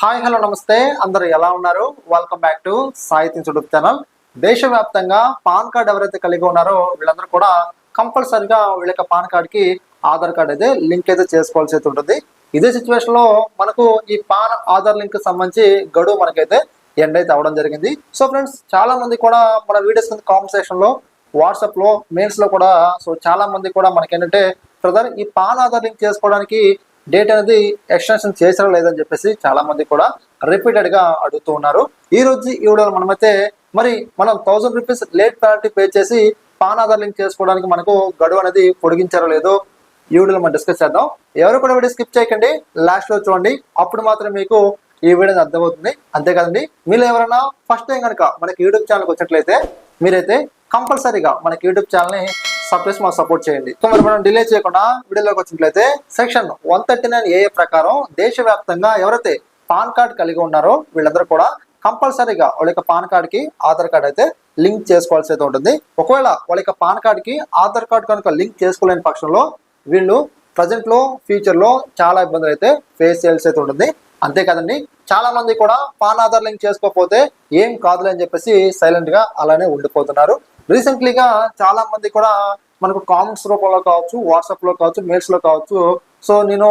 Hi hello నమస్తే. అందరు ఎలా ఉన్నారు? Welcome back to Sahityam YouTube channel దేశవ్యాప్తంగా పాన్ కార్డ్ ఎవరైతే కలిగి ఉన్నారో వీళ్ళందరూ కూడా కంపల్సరిగా వీళ్ళ యొక్క పాన్ కార్డ్కి ఆధార్ కార్డ్ అయితే లింక్ అయితే చేసుకోవాల్సి అయితే ఉంటుంది. ఇదే సిచ్యువేషన్లో మనకు ఈ పాన్ ఆధార్ లింక్ సంబంధించి గడువు మనకైతే ఎండ్ అయితే అవ్వడం జరిగింది. సో ఫ్రెండ్స్ చాలా మంది కూడా మన వీడియోస్ కింద కామెంట్ సెక్షన్లో వాట్సాప్లో లో కూడా సో చాలా మంది కూడా మనకి ఏంటంటే బ్రదర్ ఈ పాన్ ఆధార్ లింక్ చేసుకోవడానికి డేట్ అనేది ఎక్స్టెన్షన్ చేసారా లేదని చెప్పేసి చాలా మంది కూడా రిపీటెడ్గా అడుగుతూ ఉన్నారు. ఈ రోజు ఈ వీడియోలో మనమైతే మరి మనం thousand rupees late penalty pay చేసి పాన్ ఆధార్ లింక్ చేసుకోవడానికి మనకు గడువు అనేది పొడిగించారో లేదో ఈ వీడియోలో మనం డిస్కస్ చేద్దాం. ఎవరు కూడా వీడియో స్కిప్ చేయకండి. లాస్ట్లో చూడండి. అప్పుడు మాత్రం మీకు ఈ వీడియో అర్థమవుతుంది. అంతేకాదండి మీరు ఎవరైనా ఫస్ట్ టైం కనుక మనకి యూట్యూబ్ ఛానల్కి వచ్చినట్లయితే మీరైతే కంపల్సరీగా మనకి యూట్యూబ్ ఛానల్ని సబ్స్క్రైబ్ మాకు సపోర్ట్ చేయండి. సో మరి మనం డిలే చేయకుండా వీడియోలోకి వచ్చినట్లయితే సెక్షన్ వన్ థర్టీ నైన్ ఏఏ ప్రకారం దేశవ్యాప్తంగా ఎవరైతే పాన్ కార్డ్ కలిగి ఉన్నారో వీళ్ళందరూ కూడా కంపల్సరీగా వాళ్ళ యొక్క పాన్ కార్డ్కి ఆధార్ కార్డ్ అయితే లింక్ చేసుకోవాల్సి అయితే ఉంటుంది. ఒకవేళ వాళ్ళ యొక్క పాన్ కార్డ్కి ఆధార్ కార్డ్ కనుక లింక్ చేసుకోలేని పక్షంలో వీళ్ళు ప్రజెంట్లో ఫ్యూచర్లో చాలా ఇబ్బందులు అయితే ఫేస్ చేయాల్సి అయితే ఉంటుంది. అంతేకాదండి చాలా మంది కూడా పాన్ ఆధార్ లింక్ చేసుకోకపోతే ఏం కాదులే అని చెప్పేసి సైలెంట్గా అలానే ఉండిపోతున్నారు. రీసెంట్లీగా చాలా మంది కూడా మనకు కామెంట్స్ రూపంలో కావచ్చు వాట్సాప్లో కావచ్చు మెయిల్స్లో కావచ్చు. సో నేను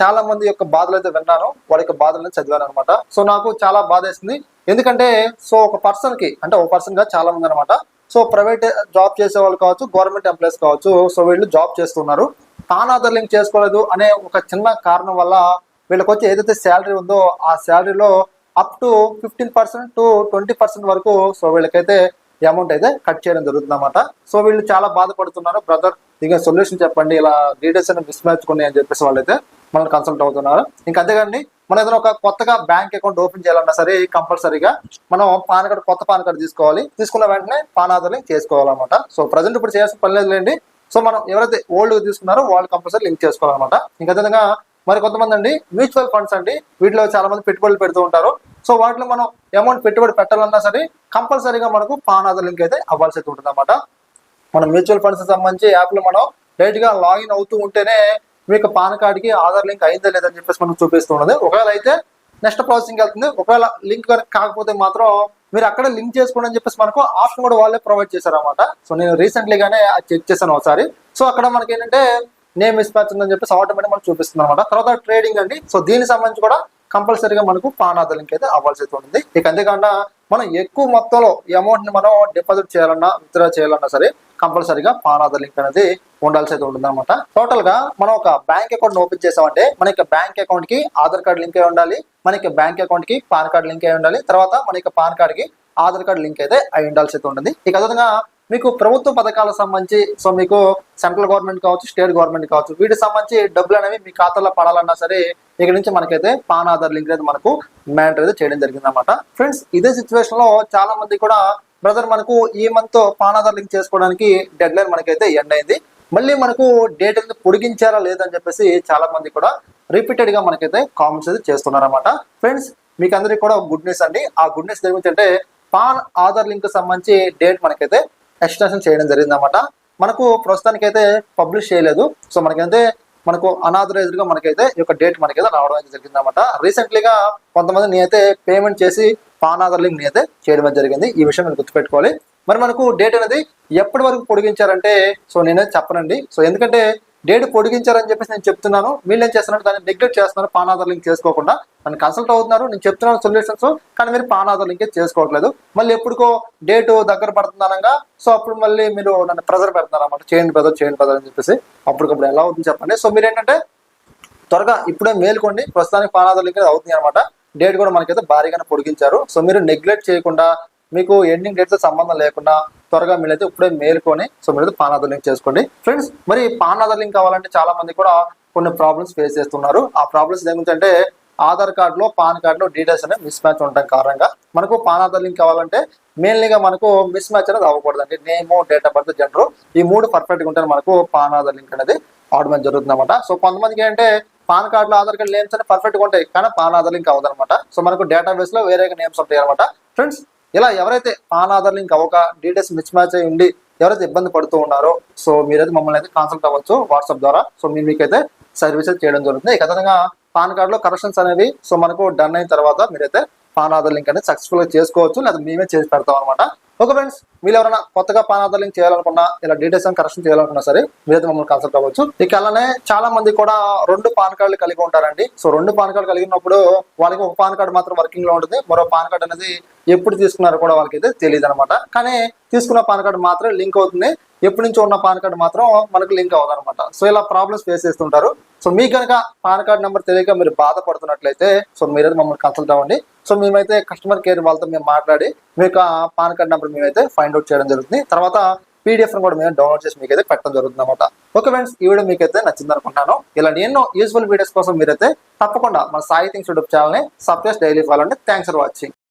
చాలా మంది యొక్క బాధలు అయితే విన్నాను. వాళ్ళ యొక్క బాధలను చదివాను అనమాట సో నాకు చాలా బాధ వేసింది. ఎందుకంటే సో ఒక పర్సన్కి అంటే ఒక పర్సన్గా చాలా మంది అనమాట సో ప్రైవేట్ జాబ్ చేసే వాళ్ళు కావచ్చు గవర్నమెంట్ ఎంప్లాయీస్ కావచ్చు సో వీళ్ళు జాబ్ చేస్తున్నారు తాను ఆధార్ లింక్ చేసుకోలేదు అనే ఒక చిన్న కారణం వల్ల వీళ్ళకి వచ్చి ఏదైతే శాలరీ ఉందో ఆ శాలరీలో up to fifteen percent to twenty percent వరకు సో వీళ్ళకైతే అమౌంట్ అయితే కట్ చేయడం జరుగుతుంది అనమాట సో వీళ్ళు చాలా బాధపడుతున్నారు. బ్రదర్ ఇక సొల్యూషన్ చెప్పండి. ఇలా డీటెయిల్స్ అని మిస్ మ్యాచ్ కొన్ని అని చెప్పేసి వాళ్ళైతే మనల్ని కన్సల్ట్ అవుతున్నారు. ఇంకా అంతేగాని మనం ఏదైనా ఒక కొత్తగా బ్యాంక్ అకౌంట్ ఓపెన్ చేయాలన్నా సరే కంపల్సరీగా మనం పాన్ కార్డు కొత్త పాన్ కార్డు తీసుకోవాలి. తీసుకున్న వెంటనే పాన్ ఆధార్ లింక్ చేసుకోవాలన్నమాట. సో ప్రజెంట్ ఇప్పుడు చేయాల్సిన పని లేదులేండి. సో మనం ఎవరైతే ఓల్డ్ తీసుకున్నారో వాళ్ళు కంపల్సరీ లింక్ చేసుకోవాలన్నమాట. ఇంకా అదేవిధంగా మరి కొంతమంది అండి మ్యూచువల్ ఫండ్స్ అండి. వీటిలో చాలా మంది పెట్టుబడులు పెడుతూ ఉంటారు. సో వాటిలో మనం అమౌంట్ పెట్టుబడి పెట్టాలన్నా సరే కంపల్సరీగా మనకు పాన్ ఆధార్ లింక్ అయితే అవ్వాల్సి అయితే ఉంటుంది అనమాట మన మ్యూచువల్ ఫండ్స్ సంబంధించి యాప్లో మనం డైరెక్ట్గా లాగిన్ అవుతూ ఉంటేనే మీకు పాన్ కార్డ్కి ఆధార్ లింక్ అయిందా లేదని చెప్పేసి మనకు చూపిస్తున్నది ఒకవేళ అయితే నెక్స్ట్ ప్రాసెసింగ్ వెళ్తుంది. ఒకవేళ లింక్ కాకపోతే మాత్రం మీరు అక్కడ లింక్ చేసుకోండి అని చెప్పేసి మనకు ఆప్షన్ కూడా వాళ్ళే ప్రొవైడ్ చేశారన్నమాట. సో నేను రీసెంట్లీగానే చెక్ చేశాను ఒకసారి. సో అక్కడ మనకి ఏంటంటే నేమ్ మిస్ మ్యాచ్ ఉందని చెప్పేసి ఆటోమేటిక్ మనకు చూపిస్తుంది అనమాట తర్వాత ట్రేడింగ్ అండి. సో దీనికి సంబంధించి కూడా కంపల్సరీగా మనకు పాన్ ఆధార్ లింక్ అయితే అవ్వాల్సి అయితే ఉంటుంది. ఇక అంతేకాకుండా మనం ఎక్కువ మొత్తంలో ఈ అమౌంట్ని మనం డిపాజిట్ చేయాలన్నా విత్డ్రా చేయాలన్నా సరే కంపల్సరీగా పాన్ ఆధార్ లింక్ అనేది ఉండాల్సి అయితే ఉంటుంది అనమాట టోటల్గా మనం ఒక బ్యాంక్ అకౌంట్ ఓపెన్ చేసామంటే మన యొక్క బ్యాంక్ అకౌంట్కి ఆధార్ కార్డ్ లింక్ అయి ఉండాలి మనకి బ్యాంక్ అకౌంట్కి పాన్ కార్డ్ లింక్ అయి ఉండాలి తర్వాత మన యొక్క పాన్ కార్డ్కి ఆధార్ కార్డ్ లింక్ అయితే అయి ఉండాల్సి అయితే ఉంటుంది. ఇక అదనంగా మీకు ప్రభుత్వ పథకాలకు సంబంధించి సో మీకు సెంట్రల్ గవర్నమెంట్ కావచ్చు స్టేట్ గవర్నమెంట్ కావచ్చు వీటికి సంబంధించి డబ్బులు అనేవి మీ ఖాతాలో పడాలన్నా సరే ఇక్కడ నుంచి మనకైతే పాన్ ఆధార్ లింక్ అనేది మనకు మ్యాండర్ అయితే చేయడం జరిగింది అనమాట ఫ్రెండ్స్ ఇదే సిచ్యువేషన్లో చాలా మంది కూడా బ్రదర్ మనకు ఈ మంత్ పాన్ ఆధార్ లింక్ చేసుకోవడానికి డెడ్ లైన్ మనకైతే ఎండ్ అయింది. మళ్ళీ మనకు డేట్ అనేది పొడిగించారా లేదని చెప్పేసి చాలా మంది కూడా రిపీటెడ్గా మనకైతే కామెంట్స్ అయితే చేస్తున్నారన్నమాట. ఫ్రెండ్స్ మీకు అందరికీ కూడా గుడ్ న్యూస్ అండి. ఆ గుడ్ న్యూస్ గురించి అంటే పాన్ ఆధార్ లింక్ సంబంధించి డేట్ మనకైతే ఎక్స్టెన్షన్ చేయడం జరిగింది అనమాట మనకు ప్రస్తుతానికి అయితే పబ్లిష్ చేయలేదు. సో మనకైతే మనకు అనాథరైజ్డ్గా మనకైతే ఈ యొక్క డేట్ మనకైతే రావడం అయితే జరిగింది అనమాట రీసెంట్లీగా కొంతమంది నేనైతే పేమెంట్ చేసి పాన్ ఆధార్ లింక్ నేనైతే చేయడం జరిగింది. ఈ విషయం మీరు గుర్తుపెట్టుకోవాలి. మరి మనకు డేట్ అనేది ఎప్పటి వరకు పొడిగించారంటే సో నేనైతే చెప్పనండి. సో ఎందుకంటే డేట్ పొడిగించారని చెప్పేసి నేను చెప్తున్నాను. మీరు ఏం చేస్తున్నారు? దాన్ని నెగ్లెక్ట్ చేస్తున్నారు పాన్ ఆధార్ లింక్ చేసుకోకుండా. నన్ను కన్సల్ట్ అవుతున్నారు నేను చెప్తున్నాను సొల్యూషన్స్ కానీ మీరు పాన్ ఆధార్ చేసుకోవట్లేదు. మళ్ళీ ఎప్పుడుకో డేట్ దగ్గర పడుతుందనగా సో అప్పుడు మళ్ళీ మీరు నన్ను ప్రెజర్ పెడతారు అనమాట చేయండి బ్రదర్ చేయండి బ్రదర్ అని చెప్పేసి. అప్పటికప్పుడు ఎలా అవుతుంది చెప్పండి. సో మీరు ఏంటంటే త్వరగా ఇప్పుడే మేల్కోండి. ప్రస్తుతానికి పాన్ ఆధార్ లింక్ అవుతుంది అనమాట డేట్ కూడా మనకైతే భారీగానే పొడిగించారు. సో మీరు నెగ్లెక్ట్ చేయకుండా మీకు ఎండింగ్ డేట్తో సంబంధం లేకుండా త్వరగా మీరైతే ఇప్పుడే మేల్కొని సో మీరు పాన్ లింక్ చేసుకోండి. ఫ్రెండ్స్ మరి పాన్ ఆధార్ లింక్ కావాలంటే చాలా మంది కూడా కొన్ని ప్రాబ్లమ్స్ ఫేస్ చేస్తున్నారు. ఆ ప్రాబ్లమ్స్ ఏమిటంటే ఆధార్ కార్డులో పాన్ కార్డులో డీటెయిల్స్ అనేవి మిస్ మ్యాచ్ ఉండటం కారణంగా మనకు పాన్ ఆధార్ లింక్ కావాలంటే మెయిన్లీగా మనకు మిస్ మ్యాచ్ అనేది అవ్వకూడదండి. Name date of birth gender ఈ మూడు పర్ఫెక్ట్గా ఉంటే మనకు పాన్ ఆధార్ లింక్ అనేది అవడం జరుగుతుంది అనమాట సో కొంతమందికి ఏంటంటే పాన్ కార్డ్లో ఆధార్ కార్డ్ నేమ్స్ అనేవి పర్ఫెక్ట్గా ఉంటాయి కానీ పాన్ ఆధార్ లింక్ అవ్వదన్నమాట. సో మనకు డేటాబేస్లో వేరే నేమ్స్ ఉంటాయి అనమాట ఫ్రెండ్స్ ఇలా ఎవరైతే పాన్ ఆధార్ లింక్ అవ్వక డీటెయిల్స్ మిస్ మ్యాచ్ అయి ఉండి ఎవరైతే ఇబ్బంది పడుతూ ఉన్నారో సో మీరైతే మమ్మల్ని అయితే కాన్సల్ట్ అవ్వచ్చు వాట్సాప్ ద్వారా. సో మేము మీకైతే సర్వీసెస్ చేయడం జరుగుతుంది. ఇక పాన్ కార్డులో కరెక్షన్స్ అనేవి సో మనకు డన్ అయిన తర్వాత మీరైతే పాన్ ఆధార్ లింక్ అనేది సక్సెస్ఫుల్గా చేసుకోవచ్చు లేదా మేమే చేసి పెడతాం అనమాట ఓకే ఫ్రెండ్స్ మీరు ఎవరైనా కొత్తగా పాన్ ఆధార్ లింక్ చేయాలనుకున్నా ఇలా డీటెయిల్స్ అని కరెక్షన్ చేయాలనుకున్నా సరే మీరైతే మమ్మల్ని కన్సల్ట్ అవ్వచ్చు. ఇక అలానే చాలా మంది కూడా రెండు పాన్ కార్డులు కలిగి ఉంటారండి. సో రెండు పాన్ కార్డు కలిగినప్పుడు వాళ్ళకి ఒక పాన్ కార్డు మాత్రం వర్కింగ్లో ఉంటుంది. మరో పాన్ కార్డు అనేది ఎప్పుడు తీసుకున్నారో కూడా వాళ్ళకి అయితే తెలియదు అనమాట కానీ తీసుకున్న పాన్ కార్డు మాత్రం లింక్ అవుతుంది. ఎప్పటి నుంచి ఉన్న పాన్ కార్డు మాత్రం మనకు లింక్ అవ్వదు అనమాట సో ఇలా ప్రాబ్లమ్స్ ఫేస్ చేస్తుంటారు. సో మీకు కనుక పాన్ కార్డ్ నెంబర్ తెలియక మీరు బాధపడుతున్నట్లయితే సో మీరైతే మమ్మల్ని కన్సల్ట్ అవ్వండి. సో మేమైతే కస్టమర్ కేర్ వాళ్ళతో మేము మాట్లాడి మీకు పాన్ కార్డ్ నెంబర్ మేమైతే ఫైండ్ అవుట్ చేయడం జరుగుతుంది. తర్వాత పీడిఎఫ్ కూడా మేము డౌన్లోడ్ చేసి మీకైతే పెట్టడం జరుగుతుంది అనమాట ఓకే ఫ్రెండ్స్ ఈ వీడియో మీకైతే నచ్చింది అనుకుంటాను ఇలాంటి ఎన్నో యూస్ఫుల్ వీడియోస్ కోసం మీరైతే తప్పకుండా మన సాయి థింగ్స్ యూట్యూబ్ ఛానల్ని సబ్స్క్రైబ్ డైలీ ఫాలో అండి థ్యాంక్స్ ఫర్ వాచింగ్